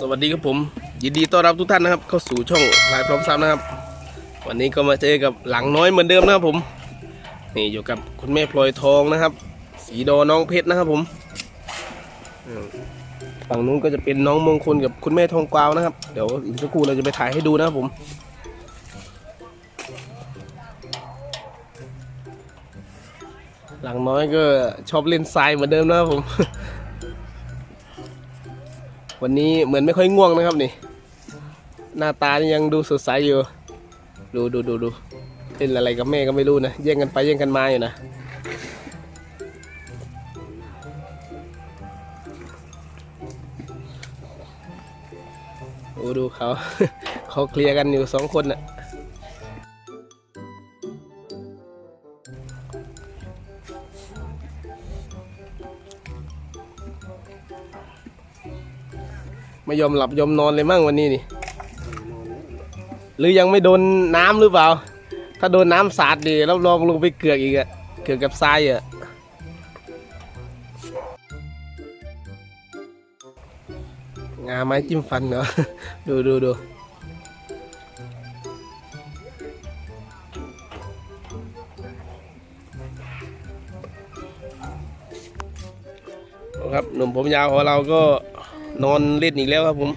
สวัสดีครับผม ยินดีต้อนรับทุกท่านนะครับ เข้าสู่ช่องลายพร้อมซ้ำนะครับ วันนี้ก็มาเจอกับหลังน้อยเหมือนเดิมนะครับผม นี่อยู่กับคุณแม่พลอยทองนะครับ สีดอน้องเพชรนะครับผมฝั่งนู้นก็จะเป็นน้องมงคลกับคุณแม่ทองกวาวนะครับ เดี๋ยวอีกสักครู่เราจะไปถ่ายให้ดูนะครับผมหลังน้อยก็ชอบเล่นทรายเหมือนเดิมนะครับผม วันนี้เหมือนไม่ค่อยง่วงนะครับนี่ หน้าตานี่ยังดูสดใสอยู่ ดูดูดูดูเล่นอะไรกับแม่ก็ไม่รู้นะแย่งกันไปแย่งกันมาอยู่นะโอ้ดูเขา เขาเคลียร์กันอยู่สองคนน่ะ ไม่ยอมหลับยอมนอนเลยมั่งวันนี้นี่ หรือยังไม่โดนน้ำหรือเปล่า ถ้าโดนน้ำสาดดีแล้วลองลงไปเกือกอีกอะเกือกกับทรายอะงาไม้จิ้มฟันเนาะดูดูดูครับหนุ่มผมยาวของเราก็ นอนเล่นอีกแล้วครับผม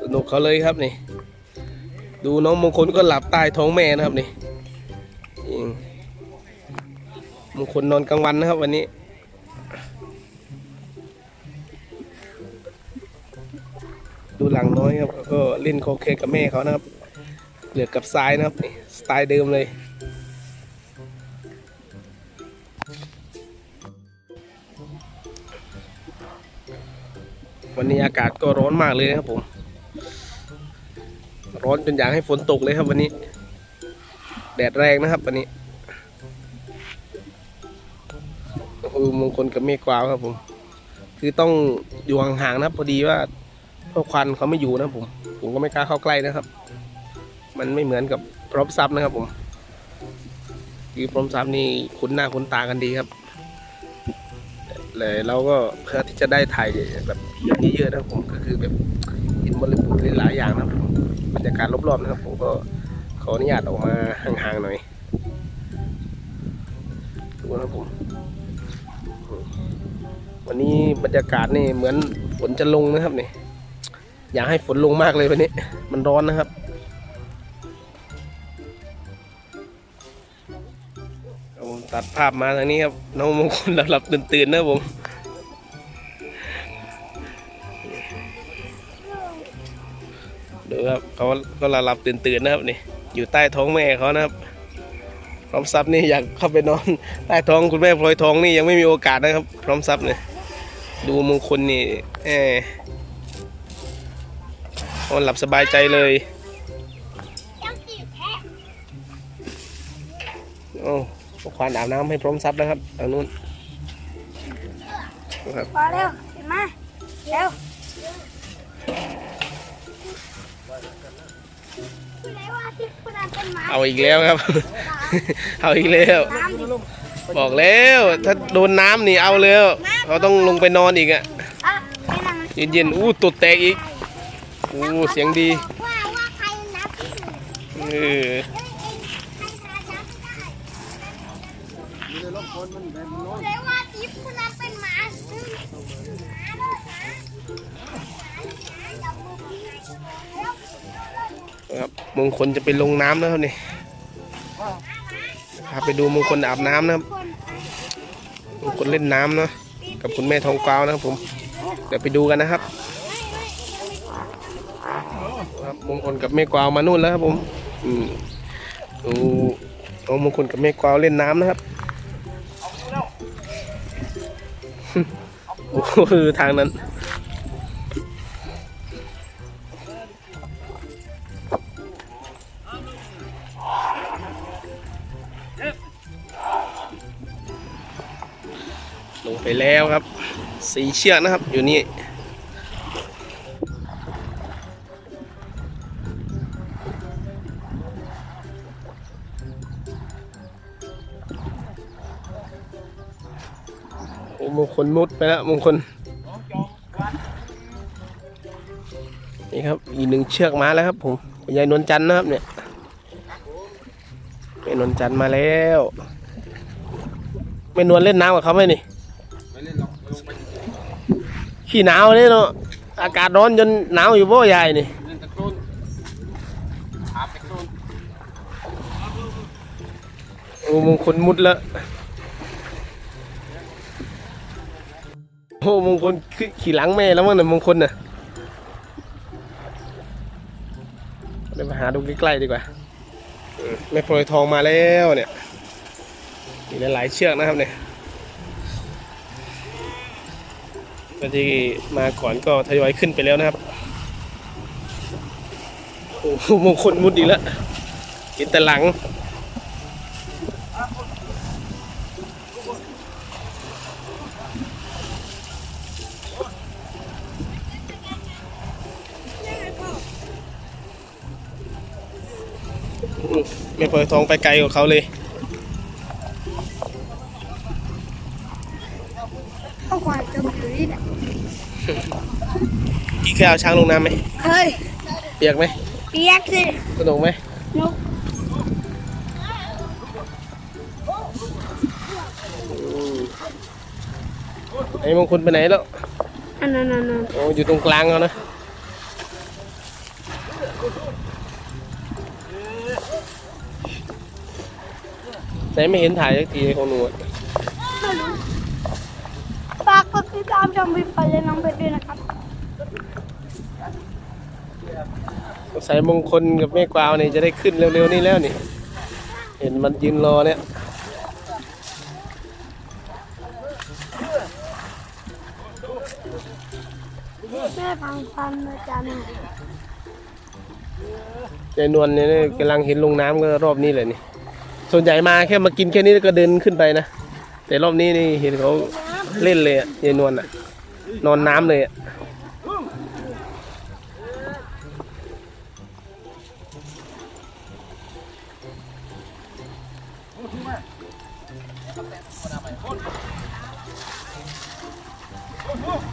สนุกเขาเลยครับนี่ ดูน้องมงคลก็หลับใต้ท้องแม่นะครับนี่มงคลนอนกลางวันนะครับวันนี้ดูหลังน้อยครับก็เล่นโคเคกับแม่เขานะครับ เหลือกกับทรายนะครับนี่สไตล์เดิมเลย วันนี้อากาศก็ร้อนมากเลยนะครับผม ร้อนจนอยากให้ฝนตกเลยครับวันนี้ แดดแรงนะครับวันนี้โอ้มงคลกับเมฆกวาวครับผม คือต้องอยู่ห่างๆนะพอดีว่าพวกควันเขาไม่อยู่นะผม ผมก็ไม่กล้าเข้าใกล้นะครับ มันไม่เหมือนกับพร้อมซับนะครับผมคือพร้อมซับนี่คุ้นหน้าคุ้นตากันดีครับ เลยเราก็เพื่อที่จะได้ถ่ายแบบเยอะๆนะผมก็คือแบบเห็นบริบทหลายอย่างนะผมบรรยากาศรอบๆนะครับผมก็ขออนุญาตออกมาห่างๆหน่อยดูนะผมวันนี้บรรยากาศนี่เหมือนฝนจะลงนะครับนี่อยากให้ฝนลงมากเลยวันนี้ มันร้อนนะครับ ตัดภาพมาทางนี้ครับน้องมงคลหลับๆตื่นๆนะครับผมดูครับเขาก็หลับๆตื่นๆนะครับนี่ อยู่ใต้ท้องแม่เขานะครับพร้อมซับนี่อยากเข้าไปนอนใต้ท้องคุณแม่พลอยทองนี่ยังไม่มีโอกาสนะครับ พร้อมซับเนี่ยดูมงคลนี่แหมนอนหลับสบายใจเลยโอ้ ควานอาบน้ำให้พร้อมซับนะครับทางนู้นนะครับพอเร็วเห็นไหมเร็วคุณไหนว่าที่คุณอาเป็นหมาเอาอีกแล้วครับ เอาอีกแล้วน้ำดิบอกแล้ว ถ้าโดนน้ำนี่เอาแล้วเขาต้องลงไปนอนอีกอะอะไปนั่งเย็นๆอู้ตดแตกอีกอู้เสียงดีว่าว่าใครนับที่สุดเออ ครับมงคลจะไปลงน้ำนะครับนี่พาไปดูมงคลอาบน้ำนะครับคนมงคลเล่นน้ำเนาะกับคุณแม่ทองกวาวนะครับผมเดี๋ยวไปดูกันนะครับครับมงคลกับแม่กวาวมานู่นแล้วครับผมอืมดูเอามงคลกับแม่กวาวเล่นน้ำนะครับโอ้โหทางนั้น ลงไปแล้วครับ สีเชือกนะครับ อยู่นี่โอ้มงคลมุดไปแล้วมงคลนี่ครับอีกหนึ่งเชือกมาแล้วครับผมคุณยายนวลจันทร์นะครับเนี่ยแม่นวลจันทร์มาแล้วแม่นวลเล่นน้ำกับเขาไหมนี่ ขี้หนาวเลยเนาะอากาศร้อนจนหนาวอยู่บ่ยายนี่โอ้มงคลมุดล้วโอ้มงคลข,ขี่หลังแม่แล้วมั้งน่ะมงคลน่ะเดี๋ยวไปหาดูใกล้ๆดีกว่าอืมแม่โปรยทองมาแล้วเนี่ยมีหลายๆเชือกนะครับเนี่ย คนที่มาก่อนก็ทยอยขึ้นไปแล้วนะครับ โอ้โหมงคลมุดอีแล้วกินแต่หลังไม่เปิดทองไปไกลกว่าเขาเลย ข้าวควายจมอยู่นี่แหละ กี่ เคยเอาช้างลงน้ำไหมเฮ้ยเปียกไหมเปียกสิสนุกไหมนกไอ้มงคลไปไหนแล้วอันนั้นอันนั้นโอ้อยู่ตรงกลางเขานะไหนไม่เห็นถ่ายสักทีของหนูอะไม่รู้ฝากกดติดตามชมวิปไปเลยน้องเพชรด้วยนะครับ สงสัยมงคลกับแม่กวาวนี่จะได้ขึ้นเร็วๆนี่แล้วนี่ เห็นมันยืนรอเนี่ยแม่ฟังฟันอาจารย์หน่อยยายนวลเนี่ยกำลังเห็นลงน้ำก็รอบนี้เลยนี่ ส่วนใหญ่มาแค่มากินแค่นี้ก็เดินขึ้นไปนะ แต่รอบนี้นี่เห็นเขาเล่นเลยอะยายนวลอะนอนน้ำเลยอะ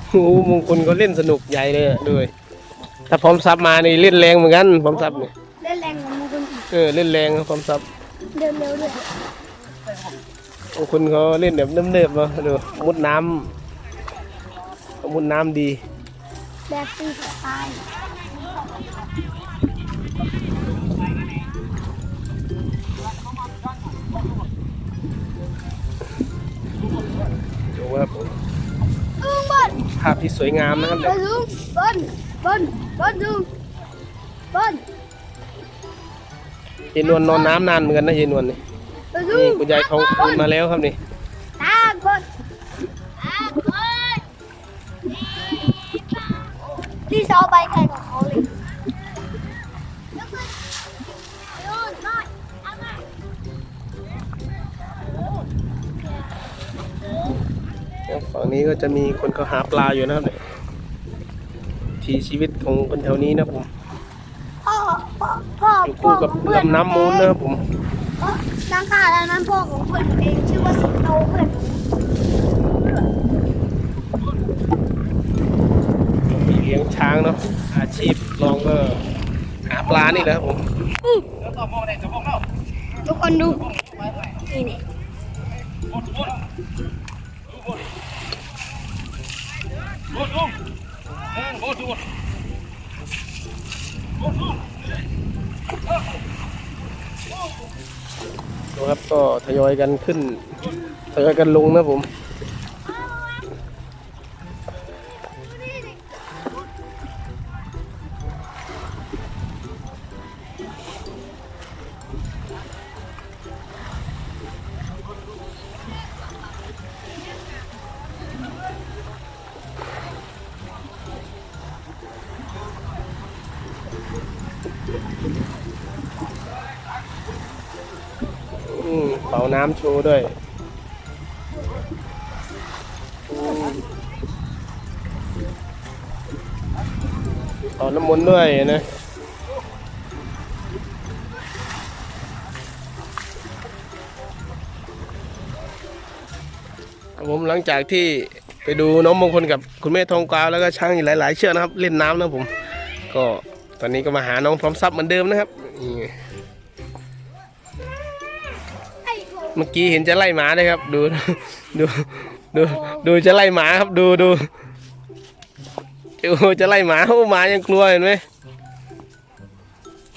โอ้โหมงคลก็เล่นสนุกใหญ่เลยอะด้วยถ้าพร้อมซับมานี่เล่นแรงเหมือนกันพร้อมซับเนี่ยเล่นแรงกว่ามึงคนอื่นเออเล่นแรงครับพร้อมซับเดินเร็วด้วยบางคนเขาเล่นแบบเนิบๆมาดูมุดน้ำเขามุดน้ำดีแบบฟรีสไตล์ดูว่าผมภาพที่สวยงามนะครับเนี่ยลุงบนบนบนลุงบนเยนวลนอนน้ำนานเหมือนกันนะเยนวลนี่นี่คุณยายทองคูณมาแล้วครับนี่ตาบนตาบนที่ซอไปไกลกว่าเขาเลยนู่นนู่นเอามา ฝั่งนี้ก็จะมีคนเขาหาปลาอยู่นะครับเนี่ยทีชีวิตของคนแถวนี้นะผมพ่อพ่อพ่ออยู่พ่อคู่กับของเพื่อนลำน้ำมูลนะครับผมพ่อนางข่าแล้วนั้นพ่อของเพื่อนเองชื่อว่าสิงโตเพื่อนมีเลี้ยงช้างเนาะอาชีพรองก็หาปลานี่แหละครับผมทุกคนดูนี่นี่ ดูครับก็ทยอยกันขึ้น ทยอยกันลงนะผม ป่าน้ำโชว์ด้วยอืมเป่าน้ำมนต์ด้วยนะครับผมหลังจากที่ไปดูน้องมงคลกับคุณแม่ทองกวาวแล้วก็ช่างอีกหลาย ๆ เชือกนะครับ เล่นน้ำนะผม ก็ตอนนี้ก็มาหาน้องพร้อมทรัพย์เหมือนเดิมนะครับ เมื่อกี้เห็นจะไล่หมาเลยครับ ดูดูดูดูจะไล่หมาครับดูดูโอ้จะไล่หมาโอ้หมายังกลัวเห็นไหม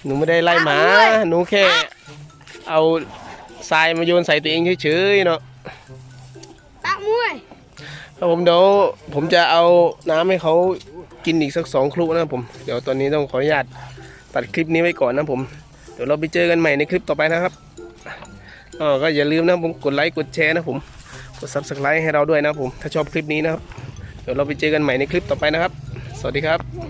หนูไม่ได้ไล่หมา หนูแค่ เอาทรายมาโยนใส่ตัวเองเฉยๆเนาะตะมวยครับผมเดี๋ยวผมจะเอาน้ำให้เขากินอีกสักสองครุนะครับผม เดี๋ยวตอนนี้ต้องขออนุญาตตัดคลิปนี้ไว้ก่อนนะผม เดี๋ยวเราไปเจอกันใหม่ในคลิปต่อไปนะครับ ก็อย่าลืมนะผมกดไลค์กดแชร์นะผมกดซับสไครต์ให้เราด้วยนะผมถ้าชอบคลิปนี้นะครับเดี๋ยวเราไปเจอกันใหม่ในคลิปต่อไปนะครับ สวัสดีครับ